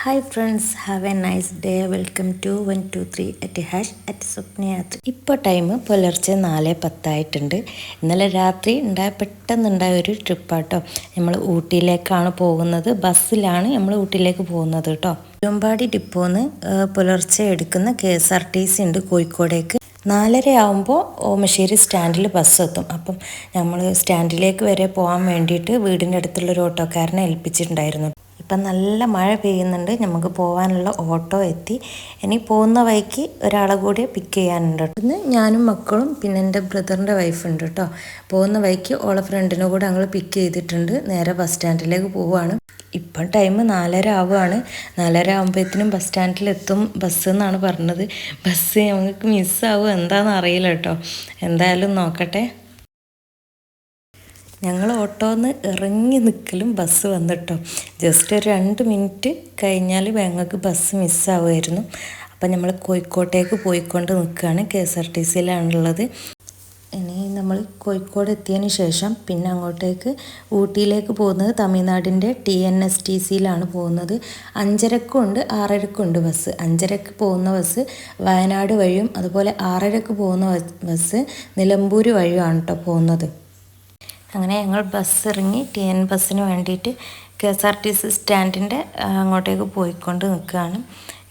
Hi friends have a nice day welcome to one two three at hash at Swapnayathra ഇപ്പോൾ time പുലർച്ചെ നാല് പത്തായിട്ടുണ്ട്. ഇന്നലെ രാത്രി ഉണ്ടായ പെട്ടെന്നുണ്ടായ ഒരു ട്രിപ്പാട്ടോ നമ്മൾ ഊട്ടിയിലേക്കാണ് പോകുന്നത്. ബസ്സിലാണ് നമ്മൾ ഊട്ടിയിലേക്ക് പോകുന്നത് കേട്ടോ. തിരുവമ്പാടി ഡിപ്പോന്ന് പുലർച്ചെ എടുക്കുന്ന K S R T C ഉണ്ട് കോഴിക്കോടേക്ക്. നാലര ആകുമ്പോൾ ഓമശ്ശേരി സ്റ്റാൻഡിൽ ബസ് എത്തും. അപ്പം നമ്മൾ സ്റ്റാൻഡിലേക്ക് വരെ പോകാൻ വേണ്ടിയിട്ട് വീടിന്റെ അടുത്തുള്ള ഒരു ഓട്ടോക്കാരനെ ഏൽപ്പിച്ചിട്ടുണ്ടായിരുന്നു. ഇപ്പം നല്ല മഴ പെയ്യുന്നുണ്ട്. നമുക്ക് പോകാനുള്ള ഓട്ടോ എത്തി. ഇനി പോകുന്ന വഴിക്ക് ഒരാളെ കൂടി പിക്ക് ചെയ്യാനുണ്ട് ഇന്ന് ഞാനും മക്കളും പിന്നെ എന്റെ ബ്രദറിന്റെ വൈഫുണ്ട് കേട്ടോ. പോകുന്ന വഴിക്ക് ഓളെ ഫ്രണ്ടിനെ കൂടെ ഞങ്ങൾ പിക്ക് ചെയ്തിട്ടുണ്ട്. നേരെ ബസ് സ്റ്റാൻഡിലേക്ക് പോവുകയാണ് ഇപ്പം ടൈം നാലര ആവുകയാണ് നാലര ആകുമ്പോഴത്തേനും ബസ് സ്റ്റാൻഡിലെത്തും ബസ് എന്നാണ് പറഞ്ഞത്. ബസ് ഞങ്ങൾക്ക് മിസ്സാവും എന്താണെന്ന് അറിയില്ല കേട്ടോ. എന്തായാലും നോക്കട്ടെ. ഞങ്ങൾ ഓട്ടോന്ന് ഇറങ്ങി നിൽക്കലും ബസ് വന്നിട്ടോ. ജസ്റ്റ് ഒരു രണ്ട് മിനിറ്റ് കഴിഞ്ഞാൽ ഞങ്ങൾക്ക് ബസ് മിസ്സാവുമായിരുന്നു അപ്പം നമ്മൾ കോഴിക്കോട്ടേക്ക് പോയിക്കൊണ്ട് നിൽക്കുകയാണ് കെ എസ് ആർ ടി സിയിലാണുള്ളത്. ഇനി നമ്മൾ കോഴിക്കോട് എത്തിയതിന് ശേഷം പിന്നെ അങ്ങോട്ടേക്ക് ഊട്ടിയിലേക്ക് പോകുന്നത് തമിഴ്നാടിന്റെ ടി എൻ എസ് ടി സിയിലാണ് പോകുന്നത്. അഞ്ചരക്കും ഉണ്ട് ആറരക്കും ഉണ്ട് ബസ് അഞ്ചരക്ക് പോകുന്ന ബസ് വയനാട് വഴിയും അതുപോലെ ആറരക്ക് പോകുന്ന ബസ് നിലമ്പൂർ വഴിയുമാണ് കേട്ടോ പോകുന്നത്. അങ്ങനെ ഞങ്ങൾ ബസ് ഇറങ്ങി ടി എൻ ബസ്സിന് വേണ്ടിയിട്ട് K S R T C സ്റ്റാൻഡിന്റെ അങ്ങോട്ടേക്ക് പോയിക്കൊണ്ട് നിൽക്കുകയാണ്.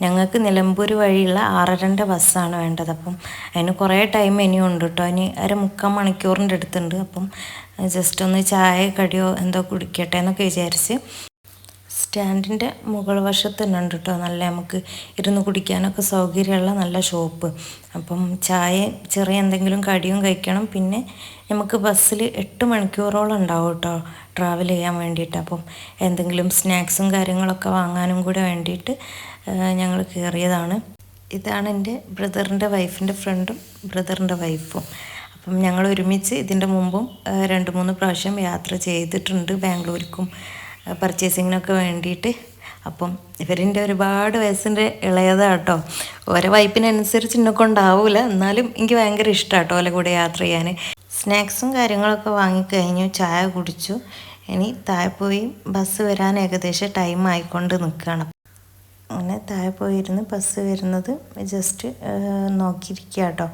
ഞങ്ങൾക്ക് നിലമ്പൂർ വഴിയുള്ള ആറരന്റെ ബസ്സാണ് വേണ്ടത്. അപ്പം അതിന് കുറേ ടൈം ഇനിയും ഉണ്ട് കേട്ടോ ഇനി അര മുക്കാൽ മണിക്കൂറിന്റെ അടുത്തുണ്ട്. അപ്പം ജസ്റ്റ് ഒന്ന് ചായ കടിയോ എന്തോ കുടിക്കട്ടെ എന്നൊക്കെ വിചാരിച്ച് സ്റ്റാൻഡിന്റെ മുകൾ വശത്ത് തന്നെ ഉണ്ട് കേട്ടോ നല്ല നമുക്ക് ഇരുന്ന് കുടിക്കാനൊക്കെ സൗകര്യമുള്ള നല്ല ഷോപ്പ്. അപ്പം ചായ ചെറിയ എന്തെങ്കിലും കടിയും കഴിക്കണം. പിന്നെ നമുക്ക് ബസ്സിൽ എട്ട് മണിക്കൂറോളം ഉണ്ടാവും കേട്ടോ ട്രാവൽ ചെയ്യാൻ വേണ്ടിയിട്ട്. അപ്പം എന്തെങ്കിലും സ്നാക്സും കാര്യങ്ങളൊക്കെ വാങ്ങാനും കൂടെ വേണ്ടിയിട്ട് ഞങ്ങൾ കയറിയതാണ്. ഇതാണ് എന്റെ ബ്രദറിന്റെ വൈഫിന്റെ ഫ്രണ്ടും ബ്രദറിന്റെ വൈഫും. അപ്പം ഞങ്ങൾ ഒരുമിച്ച് ഇതിന്റെ മുമ്പും രണ്ട് മൂന്ന് പ്രാവശ്യം യാത്ര ചെയ്തിട്ടുണ്ട് ബാംഗ്ലൂർക്കും. പർച്ചേസിങ്ങിനൊക്കെ വേണ്ടിയിട്ട്. അപ്പം ഇവരിന്റെ ഒരുപാട് വയസ്സിന്റെ ഇളയതാണ് കേട്ടോ ഓരോ വൈപ്പിനനുസരിച്ച് എന്നെ കൊണ്ടാവില്ല എന്നാലും എനിക്ക് ഭയങ്കര ഇഷ്ടമാണ് കേട്ടോ ഓലെ കൂടെ യാത്ര ചെയ്യാൻ സ്നാക്സും കാര്യങ്ങളൊക്കെ വാങ്ങിക്കഴിഞ്ഞു ചായ കുടിച്ചു. ഇനി താഴെ പോയി ബസ് വരാൻ ഏകദേശം ടൈം ആയിക്കൊണ്ട് നിൽക്കുകയാണ് അങ്ങനെ താഴെ പോയിരുന്ന് ബസ് വരുന്നത് ജസ്റ്റ് നോക്കിയിരിക്കുക കേട്ടോ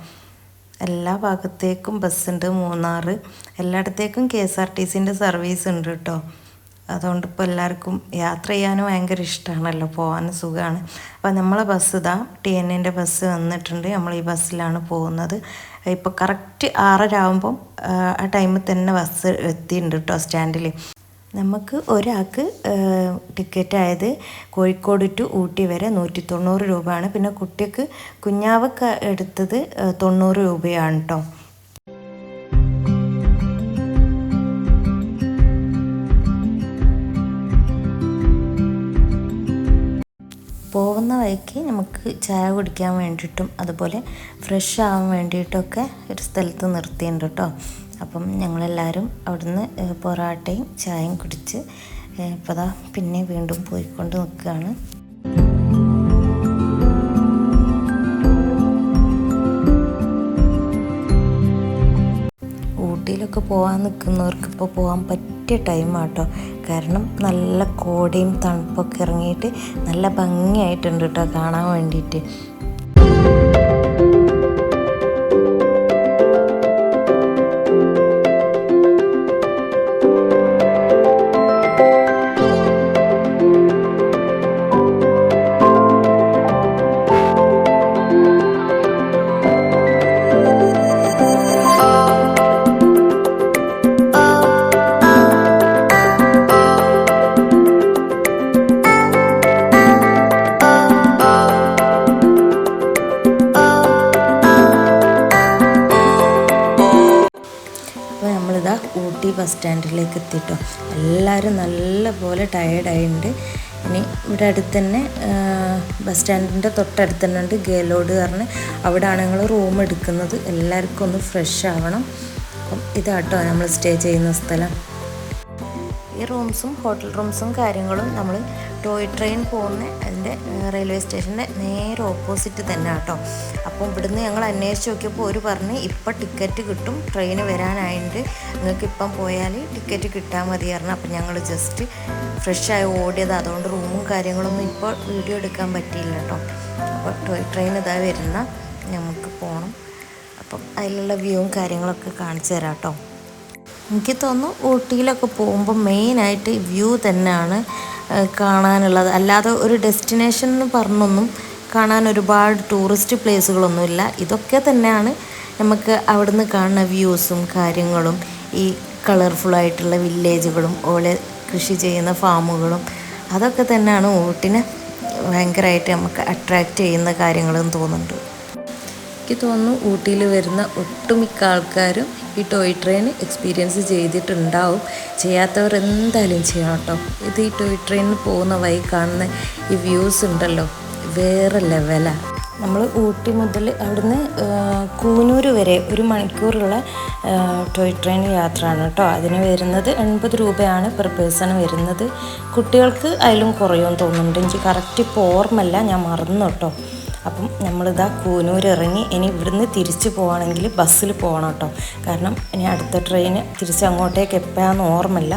എല്ലാ ഭാഗത്തേക്കും ബസ്സുണ്ട് മൂന്നാറ്. എല്ലായിടത്തേക്കും കെ എസ് ആർ ടി സിന്റെ സർവീസ് ഉണ്ട് കേട്ടോ അതുകൊണ്ട് ഇപ്പോൾ എല്ലാവർക്കും യാത്ര ചെയ്യാനും ഭയങ്കര ഇഷ്ടമാണല്ലോ പോകാനും സുഖമാണ് അപ്പോൾ നമ്മളെ ബസ് ഇതാ ടി എൻ എന്റെ ബസ് വന്നിട്ടുണ്ട്. നമ്മൾ ഈ ബസ്സിലാണ് പോകുന്നത്. ഇപ്പോൾ കറക്റ്റ് ആറര ആകുമ്പം ആ ടൈമിൽ തന്നെ ബസ് എത്തിയിട്ടുണ്ട് കേട്ടോ സ്റ്റാൻഡിൽ നമുക്ക് ഒരാൾക്ക് ടിക്കറ്റ് ആയത് കോഴിക്കോട് ടു ഊട്ടി വരെ നൂറ്റി തൊണ്ണൂറ് രൂപയാണ്. പിന്നെ കുട്ടിക്ക് കുഞ്ഞാവക്ക് എടുത്തത് തൊണ്ണൂറ് രൂപയാണ് കേട്ടോ. പോകുന്ന വഴിക്ക് നമുക്ക് ചായ കുടിക്കാൻ വേണ്ടിയിട്ടും അതുപോലെ ഫ്രഷ് ആവാൻ വേണ്ടിയിട്ടൊക്കെ ഒരു സ്ഥലത്ത് നിർത്തിയിട്ടുണ്ട് കേട്ടോ. അപ്പം ഞങ്ങളെല്ലാവരും അവിടുന്ന് പൊറാട്ടയും ചായയും കുടിച്ച് ഇപ്പോൾ അതാ പിന്നെ വീണ്ടും പോയിക്കൊണ്ട് നിൽക്കുകയാണ്. ഊട്ടിയിലൊക്കെ പോകാൻ നിൽക്കുന്നവർക്ക് ഇപ്പോൾ പോകാൻ പറ്റിയ ടൈമാട്ടോ കാരണം നല്ല കോടയും തണുപ്പൊക്കെ ഇറങ്ങിയിട്ട് നല്ല ഭംഗിയായിട്ടുണ്ട് കേട്ടോ കാണാൻ വേണ്ടിയിട്ട്. ഊട്ടി ബസ് സ്റ്റാൻഡിലേക്ക് എത്തിയിട്ടോ എല്ലാവരും നല്ല പോലെ ടയേർഡായിട്ടുണ്ട് ഇനി ഇവിടെ അടുത്ത് തന്നെ ബസ് സ്റ്റാൻഡിന്റെ തൊട്ടടുത്ത് തന്നെ ഉണ്ട് ഗേലോഡ് പറഞ്ഞ്. അവിടെയാണ് ഞങ്ങൾ റൂം എടുക്കുന്നത്. എല്ലാവർക്കും ഒന്ന് ഫ്രഷ് ആവണം. അപ്പം ഇതാട്ടോ നമ്മൾ സ്റ്റേ ചെയ്യുന്ന സ്ഥലം. ഈ റൂംസും ഹോട്ടൽ റൂംസും കാര്യങ്ങളും നമ്മൾ ടോയ് ട്രെയിൻ പോകുന്ന അതിന്റെ റെയിൽവേ സ്റ്റേഷന്റെ നേരെ ഓപ്പോസിറ്റ് തന്നെ കേട്ടോ അപ്പോൾ ഇവിടുന്ന് ഞങ്ങൾ അന്വേഷിച്ച് നോക്കിയപ്പോൾ ഒരു പറഞ്ഞ് ഇപ്പം ടിക്കറ്റ് കിട്ടും ട്രെയിൻ വരാനായിട്ട് നിങ്ങൾക്ക് ഇപ്പം പോയാൽ ടിക്കറ്റ് കിട്ടാൻ മതി പറഞ്ഞു. അപ്പം ഞങ്ങൾ ജസ്റ്റ് ഫ്രഷായി ഓടിയത്. അതുകൊണ്ട് റൂമും കാര്യങ്ങളൊന്നും ഇപ്പോൾ വീഡിയോ എടുക്കാൻ പറ്റിയില്ല കേട്ടോ. അപ്പോൾ ട്രെയിൻ ഇതാ വരുന്ന. നമുക്ക് പോകണം അപ്പം അതിലുള്ള വ്യൂവും കാര്യങ്ങളൊക്കെ കാണിച്ചു തരാം കേട്ടോ. എനിക്ക് തോന്നുന്നു ഊട്ടിയിലൊക്കെ പോകുമ്പോൾ മെയിനായിട്ട് വ്യൂ തന്നെയാണ് കാണാനുള്ളത്. അല്ലാതെ ഒരു ഡെസ്റ്റിനേഷൻ എന്ന് പറഞ്ഞൊന്നും കാണാൻ ഒരുപാട് ടൂറിസ്റ്റ് പ്ലേസുകളൊന്നുമില്ല ഇതൊക്കെ തന്നെയാണ് നമുക്ക് അവിടുന്ന് കാണുന്ന വ്യൂസും കാര്യങ്ങളും ഈ കളർഫുള്ളായിട്ടുള്ള വില്ലേജുകളും ഓലെ കൃഷി ചെയ്യുന്ന ഫാമുകളും അതൊക്കെ തന്നെയാണ് ഊട്ടിനെ ഭയങ്കരമായിട്ട് നമുക്ക് അട്രാക്റ്റ് ചെയ്യുന്ന കാര്യങ്ങളെന്ന് തോന്നുന്നുണ്ട്. എനിക്ക് തോന്നുന്നു ഊട്ടിയിൽ വരുന്ന ഒട്ടുമിക്ക ആൾക്കാരും ഈ ടോയ് ട്രെയിൻ എക്സ്പീരിയൻസ് ചെയ്തിട്ടുണ്ടാവും. ചെയ്യാത്തവർ എന്തായാലും ചെയ്യണം കേട്ടോ. ഇത് ഈ ടോയ് ട്രെയിനിൽ പോകുന്ന വഴി കാണുന്ന ഈ വ്യൂസ് ഉണ്ടല്ലോ. വേറെ ലെവലാണ് നമ്മൾ ഊട്ടി മുതൽ അവിടുന്ന് കൂനൂർ വരെ ഒരു മണിക്കൂറുള്ള ടോയ് ട്രെയിൻ യാത്രയാണ് കേട്ടോ. അതിന് വരുന്നത് എൺപത് രൂപയാണ് പെർ പേഴ്സൺ വരുന്നത്. കുട്ടികൾക്ക് അതിലും കുറയുമെന്ന് തോന്നുന്നുണ്ട്. എനിക്ക് കറക്റ്റ് ഇപ്പോൾ ഓർമ്മല്ല ഞാൻ മറന്നു കേട്ടോ. അപ്പം നമ്മളിതാ കൂനൂർ ഇറങ്ങി ഇനി ഇവിടുന്ന് തിരിച്ചു പോവാണെങ്കിൽ ബസ്സിൽ പോകണം കേട്ടോ. കാരണം ഇനി അടുത്ത ട്രെയിൻ തിരിച്ച് അങ്ങോട്ടേക്ക് എപ്പോഴാന്ന് ഓർമ്മല്ല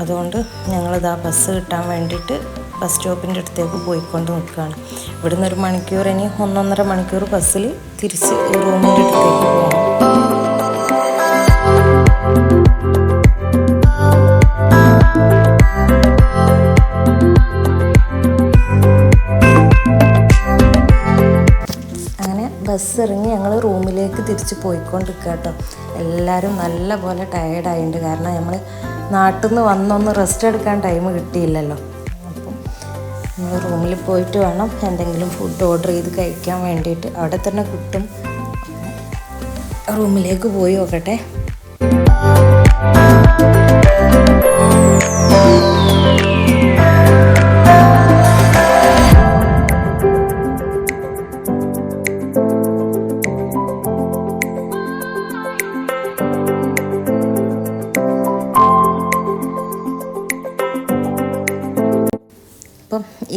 അതുകൊണ്ട് ഞങ്ങളിതാ ബസ് കിട്ടാൻ വേണ്ടിയിട്ട് ബസ് സ്റ്റോപ്പിന്റെ അടുത്തേക്ക് പോയിക്കൊണ്ട് നിൽക്കുകയാണ്. ഇവിടുന്ന് ഒരു മണിക്കൂർ ഇനി ഒന്നൊന്നര മണിക്കൂർ ബസ്സിൽ തിരിച്ച് റൂമിന്റെ അടുത്തേക്ക് പോകണം ബസ് ഇറങ്ങി ഞങ്ങൾ റൂമിലേക്ക് തിരിച്ച് പോയിക്കൊണ്ടിരിക്കുക കേട്ടോ എല്ലാവരും നല്ല പോലെ ടയേർഡായിട്ടുണ്ട് കാരണം നമ്മൾ നാട്ടിൽ നിന്ന് വന്നൊന്ന് റെസ്റ്റ് എടുക്കാൻ ടൈം കിട്ടിയില്ലല്ലോ. നമ്മൾ റൂമിൽ പോയിട്ട് വേണം. എന്തെങ്കിലും ഫുഡ് ഓർഡർ ചെയ്ത് കഴിക്കാൻ വേണ്ടിയിട്ട്. അവിടെ തന്നെ കിട്ടും. റൂമിലേക്ക് പോയി നോക്കട്ടെ.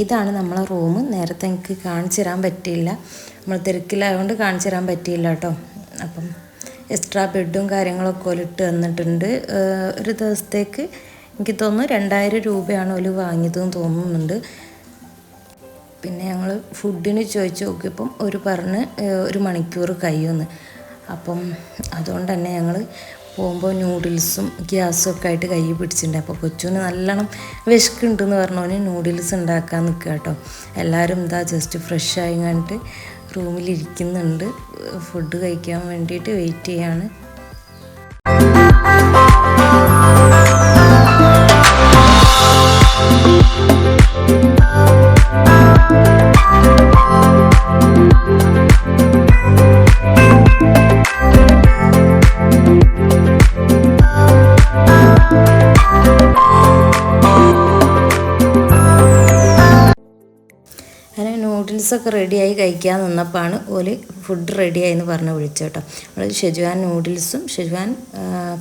ഇതാണ് നമ്മളെ റൂം. നേരത്തെ എനിക്ക് കാണിച്ചു തരാൻ പറ്റിയില്ല. നമ്മൾ തിരക്കിലായതുകൊണ്ട് കാണിച്ചു തരാൻ പറ്റിയില്ല കേട്ടോ. അപ്പം എക്സ്ട്രാ ബെഡും കാര്യങ്ങളൊക്കെ ഒലിട്ട് തന്നിട്ടുണ്ട്. ഒരു ദിവസത്തേക്ക് എനിക്ക് തോന്നുന്നു രണ്ടായിരം രൂപയാണ് ഒരു വാങ്ങിയതെന്ന് തോന്നുന്നുണ്ട്. പിന്നെ ഞങ്ങൾ ഫുഡിന് ചോദിച്ചു നോക്കിയപ്പം ഒരു പറഞ്ഞ് ഒരു മണിക്കൂർ കഴിയുമെന്ന്. അപ്പം അതുകൊണ്ട് തന്നെ ഞങ്ങൾ പോകുമ്പോൾ നൂഡിൽസും ഗ്യാസും ഒക്കെ ആയിട്ട് കൈ പിടിച്ചിട്ടുണ്ട്. അപ്പോൾ കൊച്ചുവിന് നല്ലോണം വിശക്കുണ്ടെന്ന് പറഞ്ഞോന് നൂഡിൽസ് ഉണ്ടാക്കാൻ നിൽക്കുക കേട്ടോ. എല്ലാവരും എന്താ ജസ്റ്റ് ഫ്രഷ് ആയി കണ്ടിട്ട് റൂമിലിരിക്കുന്നുണ്ട് ഫുഡ് കഴിക്കാൻ വേണ്ടിയിട്ട് വെയിറ്റ് ചെയ്യാണ്. നൂഡിൽസൊക്കെ റെഡിയായി കഴിക്കാൻ നിന്നപ്പോഴാണ് ഓൽ ഫുഡ് റെഡിയായി എന്ന് പറഞ്ഞ് വിളിച്ചു കേട്ടോ. നമ്മൾ ഷെജ്വാൻ നൂഡിൽസും ഷെജ്വാൻ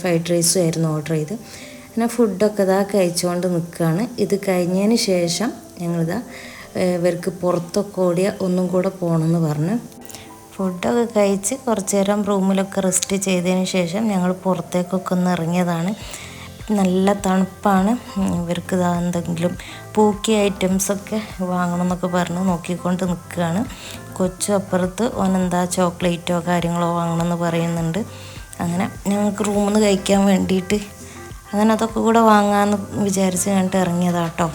ഫ്രൈഡ് റൈസും ആയിരുന്നു ഓർഡർ ചെയ്ത് അങ്ങനെ ഫുഡൊക്കെ ഇതാ കഴിച്ചുകൊണ്ട് നിൽക്കുകയാണ് ഇത് കഴിഞ്ഞതിന് ശേഷം ഞങ്ങളിതാ ഇവർക്ക് പുറത്തൊക്കെ ഓടിയ ഒന്നും കൂടെ പോകണമെന്ന് പറഞ്ഞ്. ഫുഡൊക്കെ കഴിച്ച് കുറച്ച് നേരം റൂമിലൊക്കെ റെസ്റ്റ് ചെയ്തതിന് ശേഷം ഞങ്ങൾ പുറത്തേക്കൊക്കെ ഒന്ന് ഇറങ്ങിയതാണ്. നല്ല തണുപ്പാണ്. ഇവർക്ക് എന്തെങ്കിലും പൂക്കി ഐറ്റംസൊക്കെ വാങ്ങണം എന്നൊക്കെ പറഞ്ഞ് നോക്കിക്കൊണ്ട് നിൽക്കുകയാണ് കൊച്ചു അപ്പുറത്ത് ഓനെന്താ ചോക്ലേറ്റോ കാര്യങ്ങളോ വാങ്ങണമെന്ന് പറയുന്നുണ്ട്. അങ്ങനെ ഞങ്ങൾക്ക് റൂമിൽ നിന്ന് കഴിക്കാൻ വേണ്ടിയിട്ട് അങ്ങനെ അതൊക്കെ കൂടെ വാങ്ങാമെന്ന് വിചാരിച്ച് കണ്ടിട്ട് ഇറങ്ങിയതാട്ടോ.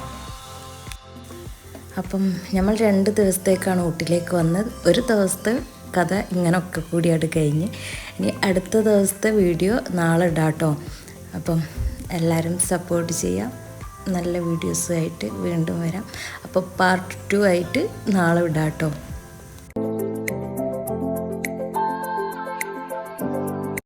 അപ്പം നമ്മൾ രണ്ട് ദിവസത്തേക്കാണ് ഊട്ടിലേക്ക് വന്നത്. ഒരു ദിവസത്തെ കഥ ഇങ്ങനെയൊക്കെ കൂടിയായിട്ട് കഴിഞ്ഞ്. ഇനി അടുത്ത ദിവസത്തെ വീഡിയോ നാളെ ഇടാം കേട്ടോ അപ്പം എല്ലാവരും സപ്പോർട്ട് ചെയ്യാം. നല്ല വീഡിയോസുമായിട്ട് വീണ്ടും വരാം. അപ്പോൾ പാർട്ട് ടു ആയിട്ട് നാളെ വിടാം കേട്ടോ